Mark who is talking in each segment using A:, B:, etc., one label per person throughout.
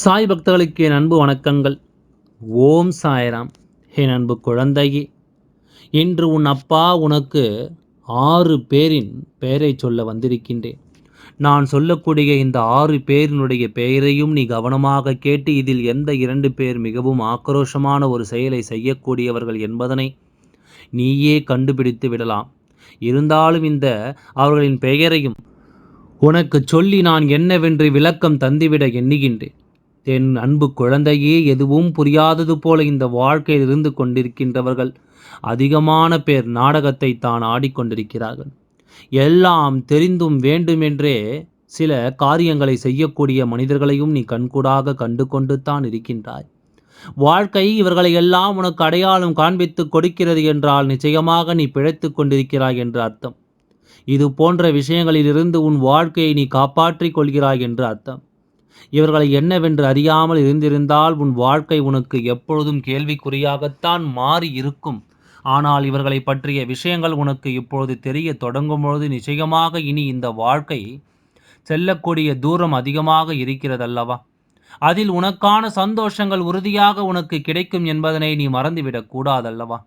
A: சாய் பக்தர்களுக்கு என் அன்பு வணக்கங்கள். ஓம் சாய்ராம். என் அன்பு குழந்தையே. இன்று உன் அப்பா உனக்கு ஆறு பேரின் பெயரை சொல்ல வந்திருக்கின்றேன். நான் சொல்லக்கூடிய இந்த ஆறு பேரினுடைய பெயரையும் நீ கவனமாக கேட்டு இதில் எந்த இரண்டு பேர் மிகவும் ஆக்ரோஷமான ஒரு செயலை செய்யக்கூடியவர்கள் என்பதனை நீயே கண்டுபிடித்து விடலாம். இருந்தாலும் இந்த அவர்களின் பெயரையும் உனக்கு சொல்லி நான் என்னவென்று விளக்கம் தந்துவிட எண்ணுகின்றேன். என் அன்பு குழந்தையே எதுவும் புரியாதது போல இந்த வாழ்க்கையில் இருந்து கொண்டிருக்கின்றவர்கள் அதிகமான பேர் நாடகத்தை தான் ஆடிக்கொண்டிருக்கிறார்கள். எல்லாம் தெரிந்தும் வேண்டுமென்றே சில காரியங்களை செய்யக்கூடிய மனிதர்களையும் நீ கண்கூடாக கண்டு கொண்டு தான் இருக்கின்றாய். வாழ்க்கை இவர்களை எல்லாம் உனக்கு அடையாளம் காண்பித்து கொடுக்கிறது என்றால் நிச்சயமாக நீ பிழைத்துக் கொண்டிருக்கிறாய் என்று அர்த்தம். இது போன்ற விஷயங்களிலிருந்து உன் வாழ்க்கையை நீ காப்பாற்றிக் கொள்கிறாய் என்று அர்த்தம். இவர்களை என்னவென்று அறியாமல் இருந்திருந்தால் உன் வாழ்க்கை உனக்கு எப்பொழுதும் கேள்விக்குறியாகத்தான் மாறி இருக்கும் ஆனால் இவர்களை பற்றிய விஷயங்கள் உனக்கு இப்பொழுது தெரிய தொடங்கும் பொழுது நிச்சயமாக இனி இந்த வாழ்க்கை செல்லக்கூடிய தூரம் அதிகமாக இருக்கிறதல்லவா? அதில் உனக்கான சந்தோஷங்கள் உறுதியாக உனக்கு கிடைக்கும் என்பதனை நீ மறந்துவிடக்கூடாதல்லவா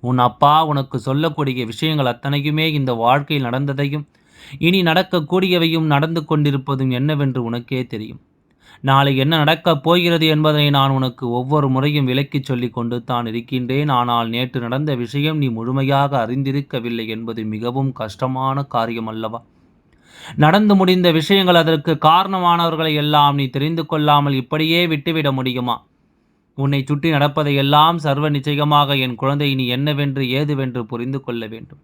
A: உன் அப்பா உனக்கு சொல்லக்கூடிய விஷயங்கள் அத்தனையுமே இந்த வாழ்க்கையில் நடந்ததையும் இனி நடக்கக்கூடியவையும் நடந்து கொண்டிருப்பதும் என்னவென்று உனக்கே தெரியும். நாளை என்ன நடக்கப் போகிறது என்பதை நான் உனக்கு ஒவ்வொரு முறையும் விலக்கிச் சொல்லி கொண்டு தான் இருக்கின்றேன். ஆனால் நேற்று நடந்த விஷயம் நீ முழுமையாக அறிந்திருக்கவில்லை என்பது மிகவும் கஷ்டமான காரியம் அல்லவா? நடந்து முடிந்த விஷயங்கள் அதற்கு காரணமானவர்களை எல்லாம் நீ தெரிந்து கொள்ளாமல் இப்படியே விட்டுவிட முடியுமா? உன்னை சுற்றி நடப்பதையெல்லாம் சர்வ நிச்சயமாக என் குழந்தை நீ என்னவென்று ஏதுவென்று புரிந்து கொள்ள வேண்டும்.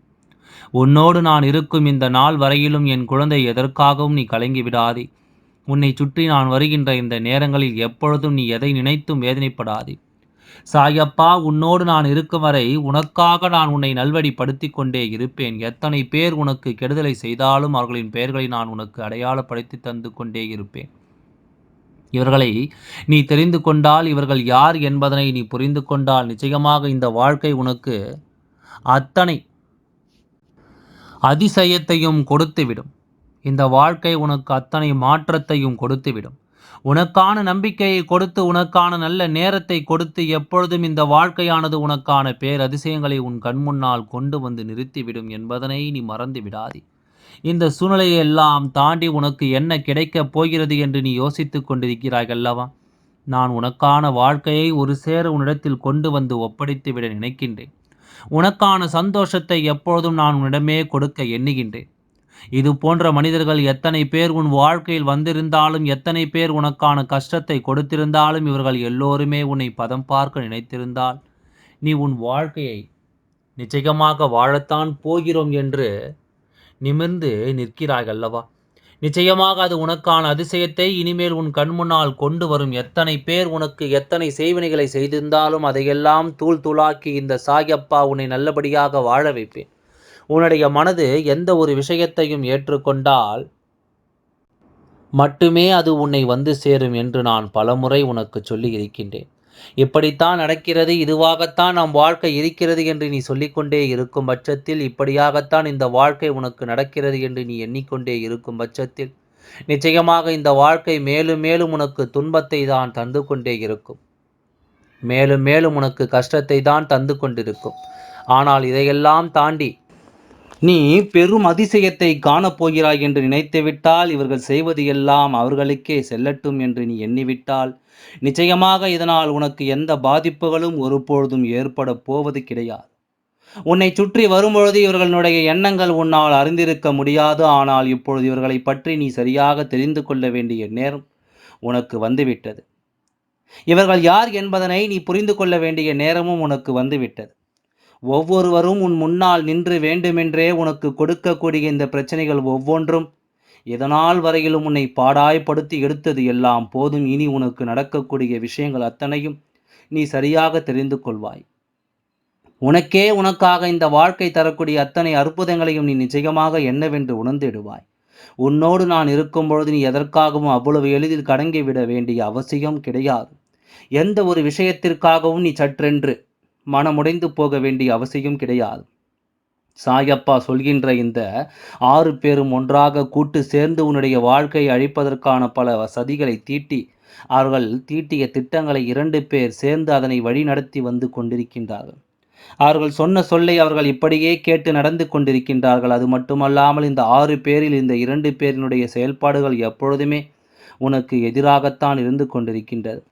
A: உன்னோடு நான் இருக்கும் இந்த நாள் வரையிலும் என் குழந்தை எதற்காகவும் நீ கலங்கி விடாதே. உன்னை சுற்றி நான் வருகின்ற இந்த நேரங்களில் எப்பொழுதும் நீ எதை நினைத்தும் வேதனைப்படாதே. சாயப்பா உன்னோடு நான் இருக்கும் வரை உனக்காக நான் உன்னை நல்வழிப்படுத்தி கொண்டே இருப்பேன். எத்தனை பேர் உனக்கு கெடுதலை செய்தாலும் அவர்களின் பெயர்களை நான் உனக்கு அடையாளப்படுத்தி தந்து கொண்டே இருப்பேன். இவர்களை நீ தெரிந்து கொண்டால் இவர்கள் யார் என்பதனை நீ புரிந்து கொண்டால் நிச்சயமாக இந்த வாழ்க்கை உனக்கு அத்தனை அதிசயத்தையும் கொடுத்துவிடும். இந்த வாழ்க்கை உனக்கு அத்தனை மாற்றத்தையும் கொடுத்துவிடும். உனக்கான நம்பிக்கையை கொடுத்து உனக்கான நல்ல நேரத்தை கொடுத்து எப்பொழுதும் இந்த வாழ்க்கையானது உனக்கான பேரதிசயங்களை உன் கண்முன்னால் கொண்டு வந்து நிறுத்திவிடும் என்பதனை நீ மறந்து விடாதே. இந்த சூழ்நிலையை எல்லாம் தாண்டி உனக்கு என்ன கிடைக்கப் போகிறது என்று நீ யோசித்துக் கொண்டிருக்கிறாய் அல்லவா? நான் உனக்கான வாழ்க்கையை ஒரு சேர உன்னிடத்தில் கொண்டு வந்து ஒப்படைத்து விட நினைக்கின்றேன். உனக்கான சந்தோஷத்தை எப்பொழுதும் நான் உன்னிடமே கொடுக்க எண்ணுகின்றேன். இது போன்ற மனிதர்கள் எத்தனை பேர் உன் வாழ்க்கையில் வந்திருந்தாலும் எத்தனை பேர் உனக்கான கஷ்டத்தை கொடுத்திருந்தாலும் இவர்கள் எல்லோருமே உன்னை பதம் பார்க்க நினைத்திருந்தால் நீ உன் வாழ்க்கையை நிச்சயமாக வாழத்தான் போகிறோம் என்று நிமிர்ந்து நிற்கிறாய் அல்லவா? நிச்சயமாக அது உனக்கான அதிசயத்தை இனிமேல் உன் கண்முன்னால் கொண்டு வரும். எத்தனை பேர் உனக்கு எத்தனை செய்வினைகளை செய்திருந்தாலும் அதையெல்லாம் தூள் தூளாக்கி இந்த சாயப்பா உன்னை நல்லபடியாக வாழ வைப்பேன். உன்னுடைய மனது எந்த ஒரு விஷயத்தையும் ஏற்றுக்கொண்டால் மட்டுமே அது உன்னை வந்து சேரும் என்று நான் பலமுறை உனக்கு சொல்லி இருக்கின்றேன் இப்படித்தான் நடக்கிறது இதுவாகத்தான் நம் வாழ்க்கை இருக்கிறது என்று நீ சொல்லிக்கொண்டே இருக்கும் பட்சத்தில் இப்படியாகத்தான் இந்த வாழ்க்கை உனக்கு நடக்கிறது என்று நீ எண்ணிக்கொண்டே இருக்கும் பட்சத்தில் நிச்சயமாக இந்த வாழ்க்கை மேலும் மேலும் உனக்கு துன்பத்தை தான் தந்து கொண்டே இருக்கும். மேலும் மேலும் உனக்கு கஷ்டத்தை தான் தந்து கொண்டிருக்கும். ஆனால் இதையெல்லாம் தாண்டி நீ பெரும் அதிசயத்தை காணப்போகிறாய் என்று நினைத்துவிட்டால் இவர்கள் செய்வது எல்லாம் அவர்களுக்கே செல்லட்டும் என்று நீ எண்ணிவிட்டால். நிச்சயமாக இதனால் உனக்கு எந்த பாதிப்புகளும் ஒருபொழுதும் ஏற்பட போவது கிடையாது. உன்னை சுற்றி வரும்பொழுது இவர்களுடைய எண்ணங்கள் உன்னால் அறிந்திருக்க முடியாது. ஆனால் இப்பொழுது இவர்களை பற்றி நீ சரியாக தெரிந்து கொள்ள வேண்டிய நேரம் உனக்கு வந்துவிட்டது. இவர்கள் யார் என்பதனை நீ புரிந்து கொள்ள வேண்டிய நேரமும் உனக்கு வந்துவிட்டது. ஒவ்வொருவரும் உன் முன்னால் நின்று வேண்டுமென்றே உனக்கு கொடுக்கக்கூடிய இந்த பிரச்சனைகள் ஒவ்வொன்றும் இதனால் வரையிலும் உன்னை பாடாய்ப்படுத்தி எடுத்தது எல்லாம் போதும். இனி உனக்கு நடக்கக்கூடிய விஷயங்கள் அத்தனையும் நீ சரியாக தெரிந்து கொள்வாய். உனக்கே உனக்காக இந்த வாழ்க்கை தரக்கூடிய அத்தனை அற்புதங்களையும் நீ நிச்சயமாக என்னவென்று உணர்ந்திடுவாய். உன்னோடு நான் இருக்கும் பொழுது நீ எதற்காகவும் அவ்வளவு எளிதில் கடங்கிவிட வேண்டிய அவசியம் கிடையாது. எந்த ஒரு விஷயத்திற்காகவும் நீ சற்றென்று மனமுடைந்து போக வேண்டிய அவசியம் கிடையாது. சாயப்பா சொல்கின்ற இந்த ஆறு பேரும் ஒன்றாக கூட்டு சேர்ந்து உன்னுடைய வாழ்க்கையை அழிப்பதற்கான பல சதிகளை தீட்டி அவர்கள் தீட்டிய திட்டங்களை இரண்டு பேர் சேர்ந்து அதனை வழிநடத்தி வந்து கொண்டிருக்கின்றார்கள். அவர்கள் சொன்ன சொல்லை அவர்கள் இப்படியே கேட்டு நடந்து கொண்டிருக்கின்றார்கள். அது மட்டுமல்லாமல் இந்த ஆறு பேரில் இந்த இரண்டு பேரினுடைய செயல்பாடுகள் எப்பொழுதுமே உனக்கு எதிராகத்தான் இருந்து கொண்டிருக்கின்றது.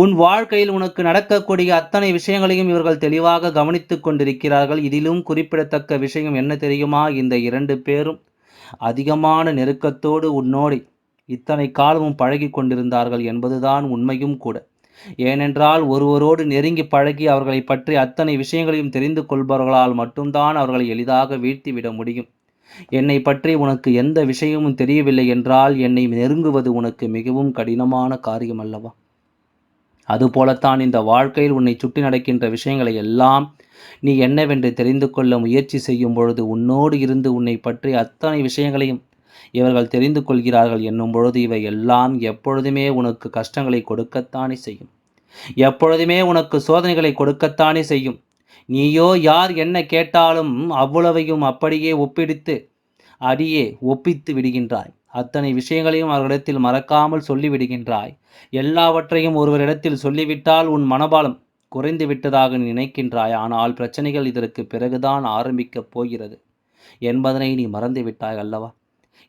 A: உன் வாழ்க்கையில் உனக்கு நடக்கக்கூடிய அத்தனை விஷயங்களையும் இவர்கள் தெளிவாக கவனித்துக் கொண்டிருக்கிறார்கள். இதிலும் குறிப்பிடத்தக்க விஷயம் என்ன தெரியுமா? இந்த இரண்டு பேரும் அதிகமான நெருக்கத்தோடு உன்னோடி இத்தனை காலமும் பழகி கொண்டிருந்தார்கள் என்பதுதான் உண்மையும் கூட. ஏனென்றால் ஒருவரோடு நெருங்கி பழகி அவர்களை பற்றி அத்தனை விஷயங்களையும் தெரிந்து கொள்பவர்களால் மட்டும்தான் அவர்களை எளிதாக வீழ்த்திவிட முடியும். என்னை பற்றி உனக்கு எந்த விஷயமும் தெரியவில்லை என்றால் என்னை நெருங்குவது உனக்கு மிகவும் கடினமான காரியம் அல்லவா? அதுபோலத்தான் இந்த வாழ்க்கையில் உன்னை சுற்றி நடக்கின்ற விஷயங்களை எல்லாம் நீ என்னவென்று தெரிந்து கொள்ள முயற்சி செய்யும் பொழுது உன்னோடு இருந்து உன்னை பற்றி அத்தனை விஷயங்களையும் இவர்கள் தெரிந்து கொள்கிறார்கள் என்னும் பொழுது இவை எல்லாம் எப்பொழுதுமே உனக்கு கஷ்டங்களை கொடுக்கத்தானே செய்யும். எப்பொழுதுமே உனக்கு சோதனைகளை கொடுக்கத்தானே செய்யும். நீயோ யார் என்ன கேட்டாலும் அவ்வளவையும் அப்படியே ஒப்பிடித்து அடியே ஒப்பித்து விடுகின்றாய். அத்தனை விஷயங்களையும் அவர்களிடத்தில் மறக்காமல் சொல்லிவிடுகின்றாய். எல்லாவற்றையும் ஒருவரிடத்தில் சொல்லிவிட்டால் உன் மனபாலம் குறைந்து விட்டதாக நினைக்கின்றாய். ஆனால் பிரச்சனைகள் இதற்கு பிறகுதான் ஆரம்பிக்கப் போகிறது. என்பதனை நீ மறந்து விட்டாய் அல்லவா?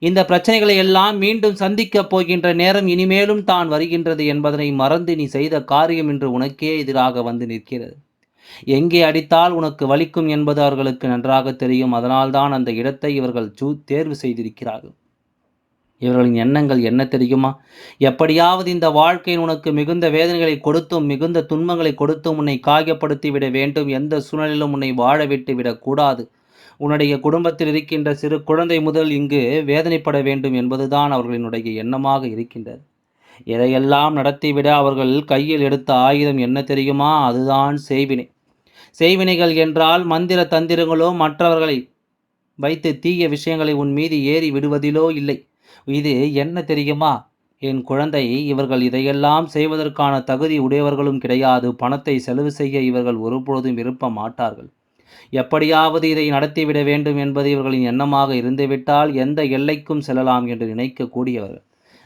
A: இந்த பிரச்சனைகளை எல்லாம் மீண்டும் சந்திக்கப் போகின்ற நேரம் இனிமேலும் தான் வருகின்றது என்பதனை மறந்து நீ செய்த காரியம் என்று உனக்கே எதிராக வந்து நிற்கிறது. எங்கே அடித்தால் உனக்கு வலிக்கும் என்பது அவர்களுக்கு நன்றாக தெரியும். அதனால்தான் அந்த இடத்தை இவர்கள் சூ தேர்வு செய்திருக்கிறார்கள். இவர்களின் எண்ணங்கள் என்ன தெரியுமா? எப்படியாவது இந்த வாழ்க்கையின் உனக்கு மிகுந்த வேதனைகளை கொடுத்தும் மிகுந்த துன்பங்களை கொடுத்தும் உன்னை காயப்படுத்தி விட வேண்டும். எந்த சூழ்நிலையிலும் உன்னை வாழ விட்டு விடக்கூடாது உன்னுடைய குடும்பத்தில் இருக்கின்ற சிறு குழந்தை முதல் இங்கு வேதனைப்பட வேண்டும் என்பதுதான் அவர்களினுடைய எண்ணமாக இருக்கின்றது. இதையெல்லாம் நடத்திவிட அவர்கள் கையில் எடுத்த ஆயுதம் என்ன தெரியுமா? அதுதான் செய்வினை. செய்வினைகள் என்றால் மந்திர தந்திரங்களோ மற்றவர்களை வைத்து தீய விஷயங்களை உன் மீது ஏறி விடுவதிலோ இல்லை. இது என்ன தெரியுமா? என் குழந்தை இவர்கள் இதையெல்லாம் செய்வதற்கான தகுதி உடையவர்களும் கிடையாது. பணத்தை செலவு செய்ய இவர்கள் ஒருபொழுதும் விருப்ப மாட்டார்கள். எப்படியாவது இதை நடத்திவிட வேண்டும் என்பது இவர்களின் எண்ணமாக இருந்துவிட்டால் எந்த எல்லைக்கும் செல்லலாம் என்று நினைக்கக்கூடியவர்கள்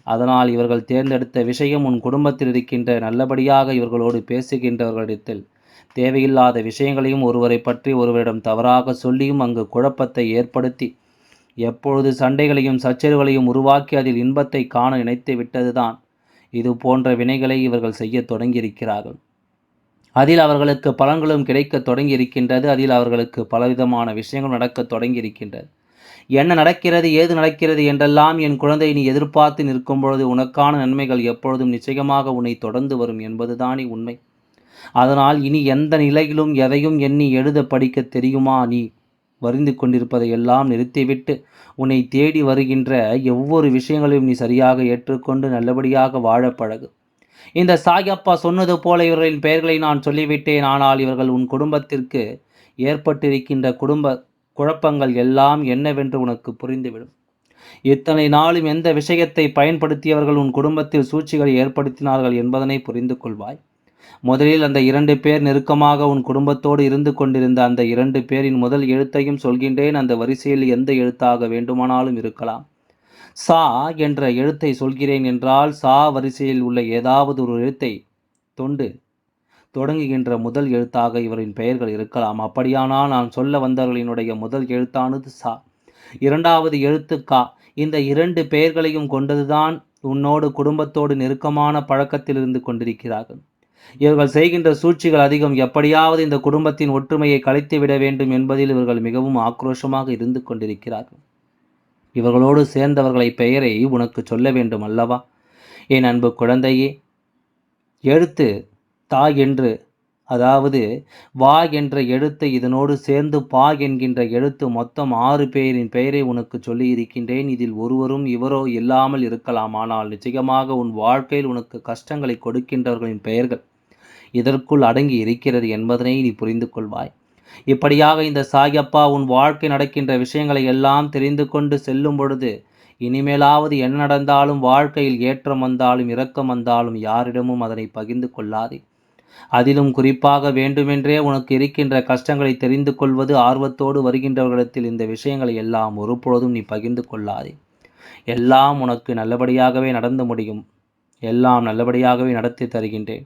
A: அதனால் இவர்கள் தேர்ந்தெடுத்த விஷயம் உன் குடும்பத்தில் இருக்கின்ற நல்லபடியாக இவர்களோடு பேசுகின்றவர்களிடத்தில் தேவையில்லாத விஷயங்களையும் ஒருவரை பற்றி ஒருவரிடம் தவறாக சொல்லியும் அங்கு குழப்பத்தை ஏற்படுத்தி எப்பொழுது சண்டைகளையும் சச்சரவுகளையும் உருவாக்கி அதில் இன்பத்தை காண நினைத்து விட்டதுதான். இது போன்ற வினைகளை இவர்கள் செய்ய தொடங்கியிருக்கிறார்கள். அதில் அவர்களுக்கு பலன்களும் கிடைக்க தொடங்கி இருக்கின்றது அதில் அவர்களுக்கு பலவிதமான விஷயங்கள் நடக்க தொடங்கியிருக்கின்றது. என்ன நடக்கிறது ஏது நடக்கிறது என்றெல்லாம் என் குழந்தை நீ எதிர்பார்த்து நிற்கும் பொழுது உனக்கான நன்மைகள் எப்பொழுதும் நிச்சயமாக உன்னை தொடர்ந்து வரும் என்பதுதானே உண்மை. அதனால் இனி எந்த நிலையிலும் எதையும் எண்ணி எழுத படிக்க தெரியுமா நீ? வரிந்து கொண்டிருப்பதை எல்லாம் நிறுத்திவிட்டு உன்னை தேடி வருகின்ற ஒவ்வொரு விஷயங்களையும் நீ சரியாக ஏற்றுக்கொண்டு நல்லபடியாக வாழ பழகு. இந்த சாயப்பா சொன்னது போல இவர்களின் பெயர்களை நான் சொல்லிவிட்டேன். ஆனால் இவர்கள் உன் குடும்பத்திற்கு ஏற்பட்டிருக்கின்ற குடும்ப குழப்பங்கள் எல்லாம் என்னவென்று உனக்கு புரிந்துவிடும். இத்தனை நாளும் எந்த விஷயத்தை பயன்படுத்தியவர்கள் உன் குடும்பத்தில் சூழ்ச்சிகளை ஏற்படுத்தினார்கள் என்பதனை புரிந்து கொள்வாய் முதலில் அந்த இரண்டு பேர் நெருக்கமாக உன் குடும்பத்தோடு இருந்து கொண்டிருந்த அந்த இரண்டு பேரின் முதல் எழுத்தையும் சொல்கின்றேன். அந்த வரிசையில் எந்த எழுத்தாக வேண்டுமானாலும் இருக்கலாம். சா என்ற எழுத்தை சொல்கிறேன் என்றால் சா வரிசையில் உள்ள ஏதாவது ஒரு எழுத்தை தொண்டு தொடங்குகின்ற முதல் எழுத்தாக இவரின் பெயர்கள் இருக்கலாம். அப்படியானால் நான் சொல்ல வந்தவர்களினுடைய முதல் எழுத்தானது சா. இரண்டாவது எழுத்து கா. இந்த இரண்டு பெயர்களையும் கொண்டதுதான் உன்னோடு குடும்பத்தோடு நெருக்கமான பழக்கத்தில் இருந்து கொண்டிருக்கிறார்கள். இவர்கள் செய்கின்ற சூழ்ச்சிகள் அதிகம். எப்படியாவது இந்த குடும்பத்தின் ஒற்றுமையை கலைத்து விட வேண்டும் என்பதில் இவர்கள் மிகவும் ஆக்ரோஷமாக இருந்து கொண்டிருக்கிறார்கள். இவர்களோடு சேர்ந்தவர்களை பெயரை உனக்கு சொல்ல வேண்டும் அல்லவா? என் அன்பு குழந்தையே எழுத்து தா என்று அதாவது வா என்ற எழுத்து இதனோடு சேர்ந்து பா என்கின்ற எழுத்து மொத்தம் ஆறு பேரின் பெயரை உனக்கு சொல்லி இருக்கின்றேன் இதில் ஒருவரும் இவரோ இல்லாமல் இருக்கலாம். ஆனால் நிச்சயமாக உன் வாழ்க்கையில் உனக்கு கஷ்டங்களை கொடுக்கின்றவர்களின் பெயர்கள் இதற்குள் அடங்கி இருக்கிறது என்பதனை நீ புரிந்து கொள்வாய் இப்படியாக இந்த சாயப்பா உன் வாழ்க்கை நடக்கின்ற விஷயங்களை எல்லாம் தெரிந்து கொண்டு செல்லும் பொழுது இனிமேலாவது என்ன நடந்தாலும் வாழ்க்கையில் ஏற்றம் வந்தாலும் இரக்கம் வந்தாலும் யாரிடமும் அதனை பகிர்ந்து கொள்ளாதே. அதிலும் குறிப்பாக வேண்டுமென்றே உனக்கு இருக்கின்ற கஷ்டங்களை தெரிந்து கொள்வது ஆர்வத்தோடு வருகின்றவர்களிடத்தில் இந்த விஷயங்களை எல்லாம் ஒருபொழுதும் நீ பகிர்ந்து கொள்ளாதே. எல்லாம் உனக்கு நல்லபடியாகவே நடந்து முடியும். எல்லாம் நல்லபடியாகவே நடத்தி தருகின்றேன்.